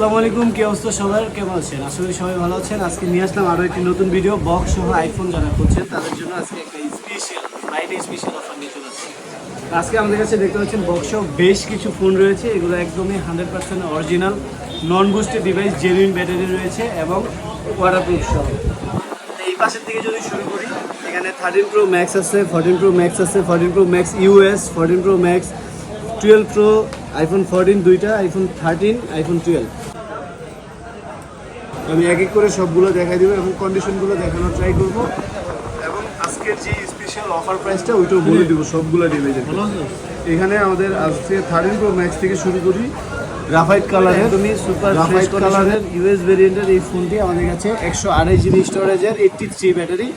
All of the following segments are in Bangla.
আসসালামু আলাইকুম, কি অবস্থা সবার? কেমন আছেন? করি সবাই ভালো আছেন। আজকে নিয়ে আসলাম আরও একটি নতুন ভিডিও বক্স সহ আইফোন যারা করছেন তাদের জন্য আজকে একটা স্পেশাল ফ্রাইডে স্পেশাল অফার নিয়ে চলে আসছে। আজকে আমাদের কাছে দেখতে পাচ্ছেন বক্স সহ বেশ কিছু ফোন রয়েছে, এগুলো একদমই hundred percent original non boosted device genuine battery রয়েছে এবং ওয়াটারপ্রুফ সহ। এই পাশের থেকে যদি শুরু করি, এখানে থার্টিন প্রো ম্যাক্স আছে ফর্টিন প্রো ম্যাক্স আছে fourteen pro max US fourteen pro max twelve pro iPhone fourteen দুইটা আইফোন থার্টিন আইফোন টুয়েলভ আমি এক এক করে সবগুলো দেখাই দেবো এবং কন্ডিশনগুলো দেখানোর ট্রাই করব। এবং আজকের যে স্পেশাল অফার প্রাইসটা ওইটাও বলে দেবো সবগুলো ডিভাইসের এখানে আমাদের আজকে থার্টিন প্রো ম্যাক্স থেকে শুরু করি। গ্রাফাইট কালারের তুমি সুপার গ্রাফাইট কালারের ইউএস ভেরিয়েন্টের এই ফোনটি আমাদের কাছে একশো আড়াই জিবি স্টোরেজের eighty three battery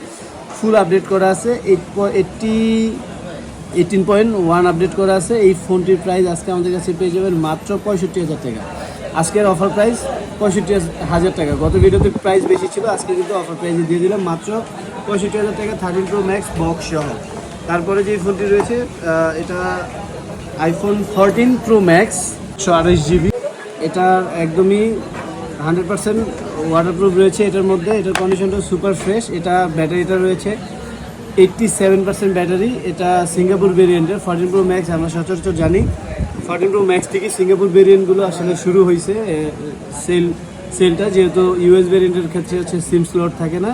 full update করা আছে। Eight eighty eighteen point one update করা আছে। এই ফোনটির প্রাইস আজকে আমাদের কাছে পেয়ে যাবেন মাত্র পঁয়ষট্টি হাজার টাকা। আজকের অফার প্রাইস পঁয়ষট্টি হাজার টাকা। গত ভিডিওতে প্রাইস বেশি ছিল, আজকে কিন্তু অফার প্রাইসে দিয়ে দিলাম মাত্র পঁয়ষট্টি হাজার টাকা থার্টিন প্রো ম্যাক্স বক্স সহ। তারপরে যে ফোনটি রয়েছে এটা আইফোন ফোরটিন প্রো ম্যাক্স একশো আঠাশ জিবি এটার একদমই হান্ড্রেড পার্সেন্ট ওয়াটারপ্রুফ রয়েছে এটার মধ্যে। এটার কন্ডিশনটা সুপার ফ্রেশ এটা ব্যাটারিটা রয়েছে এইট্টি সেভেন পার্সেন্ট ব্যাটারি এটা সিঙ্গাপুর ভেরিয়েন্টের ফোরটিন প্রো ম্যাক্স আমরা সচরাচর জানি। ফোরটিন প্রো ম্যাক্স থেকে সিঙ্গাপুর ভেরিয়েন্টগুলো আসলে শুরু হয়েছে সেল সেলটা যেহেতু ইউএস ভেরিয়েন্টের ক্ষেত্রে হচ্ছে সিম স্লট থাকে না।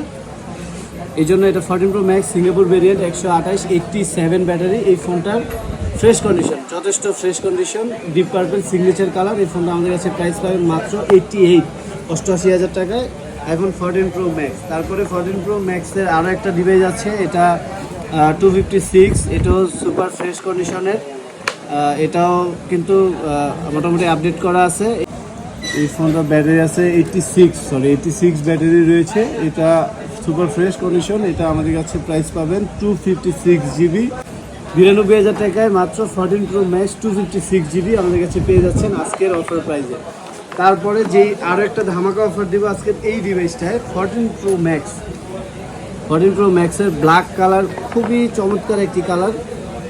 এই জন্য এটা fourteen pro max Singapore variant একশো আঠাশ এইটটি সেভেন ব্যাটারি এই ফোনটার ফ্রেশ কন্ডিশন যথেষ্ট fresh condition deep purple signature colour এই ফোনটা আমাদের কাছে প্রাইস পাবেন মাত্র এইটটি এইট অষ্টআশি হাজার টাকায়। এখন ফোরটিন প্রো ম্যাক্স তারপরে ফোরটিন প্রো ম্যাক্সের আরও একটা ডিভাইস আছে, এটা টু ফিফটি সিক্স এটাও সুপার ফ্রেশ কন্ডিশনের এটাও কিন্তু মোটামুটি আপডেট করা আছে। এই ফোনটার ব্যাটারি আছে eighty six sorry eighty six battery রয়েছে। এটা সুপার ফ্রেশ কন্ডিশন এটা আমাদের কাছে প্রাইস পাবেন টু ফিফটি সিক্স জিবি বিরানব্বই হাজার টাকায় মাত্র fourteen pro max two fifty six GB আমাদের কাছে পেয়ে যাচ্ছেন আজকের অফার প্রাইসে তারপরে যেই আরও একটা ধামাকা অফার দেবো আজকের এই ডিভাইসটায় fourteen pro max fourteen pro ম্যাক্সের ব্ল্যাক কালার খুবই চমৎকার একটি কালার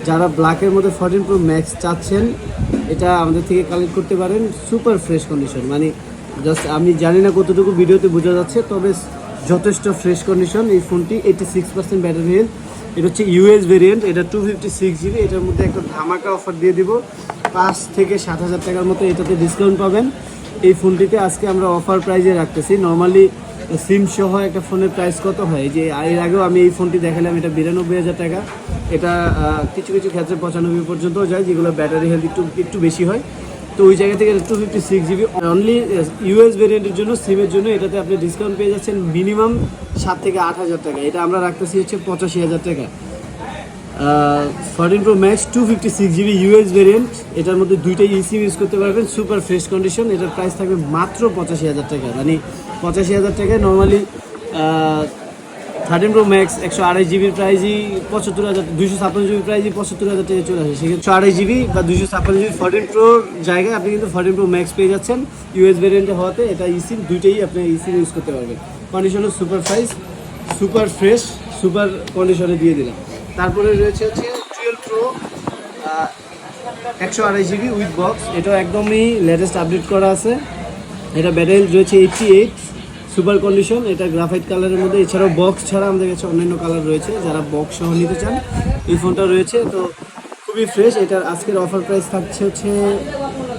যারা ব্ল্যাকের মধ্যে ফোরটিন প্রো ম্যাক্স চাচ্ছেন, এটা আমাদের থেকে কালেক্ট করতে পারেন। সুপার ফ্রেশ কন্ডিশন মানে জাস্ট আমি জানি না কতটুকু ভিডিওতে বোঝা যাচ্ছে, তবে যথেষ্ট ফ্রেশ কন্ডিশন এই ফোনটি eighty six percent battery health এটা হচ্ছে ইউএস ভেরিয়েন্ট এটা টু ফিফটি সিক্স জিবি এটার মধ্যে একটা ধামাকা অফার দিয়ে দিব। পাঁচ থেকে সাত হাজার টাকার মতো এটাতে ডিসকাউন্ট পাবেন। এই ফোনটিতে আজকে আমরা অফার প্রাইজে রাখতেছি। নর্মালি সিম সহ একটা ফোনের প্রাইস কত হয়? যে এর আগেও আমি এই ফোনটি দেখালাম, এটা বিরানব্বই হাজার টাকা। এটা কিছু কিছু ক্ষেত্রে পঁচানব্বই পর্যন্তও যায়, যেগুলো ব্যাটারি হেলথ একটু একটু বেশি হয়। তো ওই জায়গা থেকে two fifty six GB only US ভেরিয়েন্টের জন্য সিমের জন্য, এটাতে আপনি ডিসকাউন্ট পেয়ে যাচ্ছেন মিনিমাম সাত থেকে আট হাজার টাকা। এটা আমরা রাখতেছি হচ্ছে পঁচাশি হাজার টাকা। Fourteen pro max two fifty six GB US variant এটার মধ্যে দুইটাই ইসিম ইউজ করতে পারবেন সুপার ফ্রেশ কন্ডিশন এটার প্রাইস থাকবে মাত্র পঁচাশি হাজার টাকা। মানে পঁচাশি হাজার টাকায় নর্মালি থার্টিন প্রো ম্যাক্স, একশো আড়াই জিবির প্রাইজই পঁচাত্তর হাজার দুশো ছাপ্পান্ন জিবির প্রাইজই পঁচাত্তর হাজার টাকা চলে আসে। সেক্ষেত্রে আড়াই জিবি বা দুশো ছাপ্পান্ন জিবি ফোরটিন প্রোর জায়গায় আপনি কিন্তু ফোরটিন প্রো ম্যাক্স পেয়ে যাচ্ছেন। ইউএস ভেরিয়েন্টে হওয়াতে এটা ইসিম দুইটাই আপনি ইসিম ইউজ করতে পারবেন। কন্ডিশনও super price super fresh super কন্ডিশনে দিয়ে দিলাম। তারপরে রয়েছে হচ্ছে টুয়েলভ প্রো একশো আড়াই জিবি উইথ বক্স এটাও একদমই লেটেস্ট আপডেট করা আছে। এটা ব্যাটারি রয়েছে এইটটি এইট সুপার কন্ডিশন, এটা গ্রাফাইট কালারের মধ্যে। এছাড়াও বক্স ছাড়া আমাদের কাছে অন্যান্য কালার রয়েছে, যারা বক্স সহ নিতে চান, এই ফোনটা রয়েছে। তো খুবই ফ্রেশ এটার আজকের অফার প্রাইস থাকছে হচ্ছে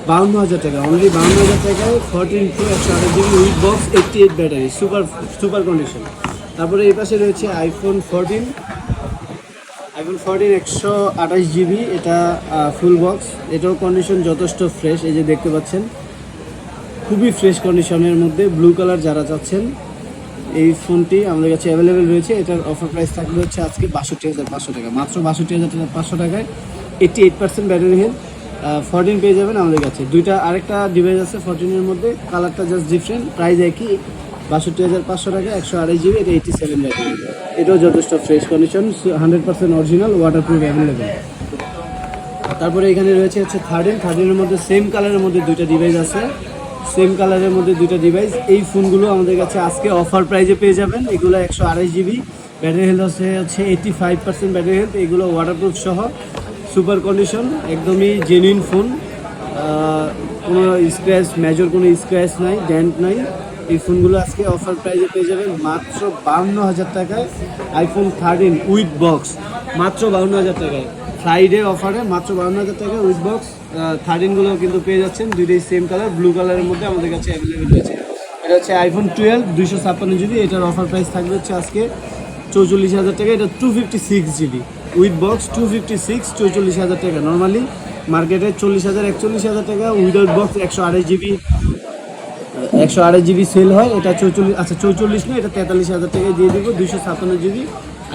বাউন্ন হাজার টাকা। অনলি বাউন্ন হাজার টাকায় ফোরটিন প্রো একশো আঠাশ GB with box eighty eight battery super super condition তারপরে এই পাশে রয়েছে আইফোন ফোরটিন আইফোন ফোরটিন একশো আঠাশ জিবি এটা ফুল বক্স এটাও কন্ডিশন যথেষ্ট ফ্রেশ এই যে দেখতে পাচ্ছেন। খুবই ফ্রেশ কন্ডিশনের মধ্যে ব্লু কালার যারা চাচ্ছেন, এই ফোনটি আমাদের কাছে অ্যাভেলেবেল রয়েছে। এটার অফার প্রাইস থাকবে হচ্ছে আজকে বাষট্টি হাজার পাঁচশো টাকা। মাত্র বাষট্টি হাজার পাঁচশো টাকায় eighty eight percent battery health fourteen পেয়ে যাবেন আমাদের কাছে। দুইটা আরেকটা ডিভাইস আছে ফরটিনের মধ্যে কালারটা জাস্ট ডিফারেন্ট প্রাইস একই, বাষট্টি হাজার পাঁচশো টাকা, একশো আড়াই জিবি এটা এইটি সেভেন ব্যাটারি এটাও যথেষ্ট fresh condition hundred percent original waterproof available তারপরে এখানে রয়েছে হচ্ছে থার্টিন থার্টিনের মধ্যে সেম কালারের মধ্যে দুইটা ডিভাইস আছে। সেম কালারের মধ্যে দুইটা ডিভাইস এই ফোনগুলো আমাদের কাছে আজকে অফার প্রাইজে পেয়ে যাবেন। এগুলো একশো আড়াই জিবি ব্যাটারি হেলথ হচ্ছে হচ্ছে eighty five percent battery health এগুলো ওয়াটারপ্রুফ সহ। সুপার কন্ডিশন একদমই জেনুইন ফোন কোনো স্ক্র্যাচ মেজর কোনো স্ক্র্যাচ নাই ড্যান্ট নাই। এই ফোনগুলো আজকে অফার প্রাইজে পেয়ে যাবেন মাত্র বাউন্ন হাজার টাকায়। আইফোন থার্টিন উইথ বক্স মাত্র বাউন্ন হাজার টাকায়। ফ্রাইডে অফারে মাত্র বারো হাজার টাকা উইথ বক্স থার্টিনগুলো কিন্তু পেয়ে যাচ্ছেন। দুইটাই সেম কালার ব্লু কালারের মধ্যে আমাদের কাছে অ্যাভেলেবেল রয়েছে। এটা হচ্ছে আইফোন টুয়েলভ দুইশো ছাপ্পান্ন জিবি এটার অফার প্রাইস থাকবে হচ্ছে আজকে চৌচল্লিশ হাজার টাকা। এটা two fifty six GB with box two fifty six চৌচল্লিশ হাজার টাকা। নর্মালি মার্কেটে চল্লিশ হাজার, একচল্লিশ হাজার টাকা উইদাউট বক্স একশো আড়াই জিবি একশো আড়াই জিবি সেল হয়। এটা চৌচল্লিশ আচ্ছা চৌচল্লিশ না এটা তেতাল্লিশ হাজার টাকায় দিয়ে দিব দুশো ছাপ্পান্ন GB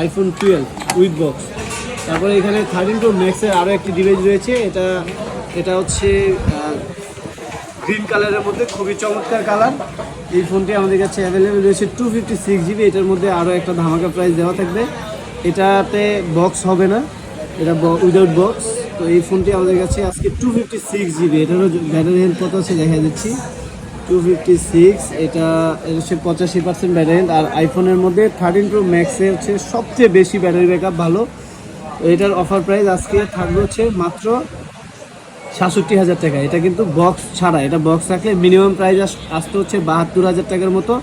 iPhone twelve with box তারপরে এখানে থার্টিন প্রো ম্যাক্সের আরও একটি ডিভাইস রয়েছে। এটা এটা হচ্ছে গ্রিন কালারের মধ্যে, খুবই চমৎকার কালার। এই ফোনটি আমাদের কাছে অ্যাভেলেবেল রয়েছে টু ফিফটি সিক্স জিবি এটার মধ্যে আরও একটা ধামাকা প্রাইস দেওয়া থাকবে। এটাতে বক্স হবে না। এটা উইদাউট বক্স তো এই ফোনটি আমাদের কাছে আজকে টু ফিফটি সিক্স জিবি এটারও ব্যাটারি হেলথ কত আছে দেখা দিচ্ছি টু ফিফটি সিক্স এটা হচ্ছে পঁচাশি পার্সেন্ট ব্যাটারি হেলথ আর আইফোনের মধ্যে থার্টিন প্রো ম্যাক্সে হচ্ছে সবচেয়ে বেশি ব্যাটারি ব্যাকআপ ভালো। এটার অফার প্রাইস আজকে থাকবে হচ্ছে মাত্র সাতষট্টি হাজার টাকা। এটা কিন্তু বক্স ছাড়া, এটা বক্স রাখলে মিনিমাম প্রাইস আসতে হচ্ছে বাহাত্তর হাজার টাকার মতো।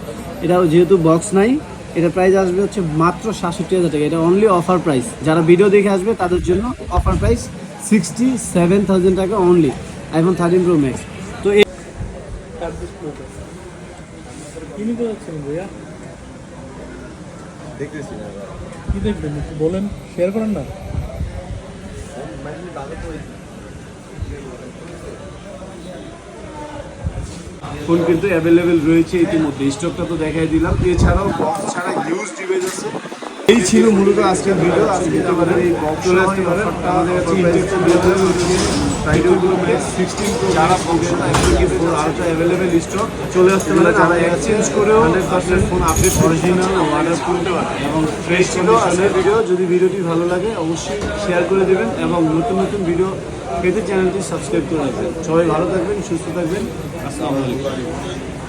এটা যেহেতু বক্স নাই এটা প্রাইস আসবে হচ্ছে মাত্র সাতষট্টি হাজার টাকা। এটা অনলি অফার প্রাইস যারা ভিডিও দেখে আসবে, তাদের জন্য offer price sixty seven thousand টাকা only iPhone thirteen pro max তো এই কি নিতে যাচ্ছেন ভাইয়া দেখতেছি না কি দেখবেন? একটু বলেন শেয়ার করেন না। ফোন কিন্তু অ্যাভেলেবেল রয়েছে ইতিমধ্যে। স্টকটা তো দেখাই দিলাম। এছাড়াও বক্স ছাড়া হিউজ ডিভাইস আছে। ছিল মূলত আজকের ভিডিও আজকে আমাদের এই বক্স চলে আসতে পারে। আমাদের কাছে ইন্টেক্সের ভিডিও হচ্ছে সিক্সটিন আলট্রা অ্যাভেলেবেল স্টক চলে আসতে পারে। যারা এক্সচেঞ্জ করেও hundred percent phone update original order করতে পারে। এবং ফ্রেশ ছিল আজকের ভিডিও যদি ভিডিওটি ভালো লাগে অবশ্যই শেয়ার করে দেবেন এবং নতুন নতুন ভিডিও পেতে চ্যানেলটি সাবস্ক্রাইব করে রাখবেন। সবাই ভালো থাকবেন সুস্থ থাকবেন। আসসালামু আলাইকুম।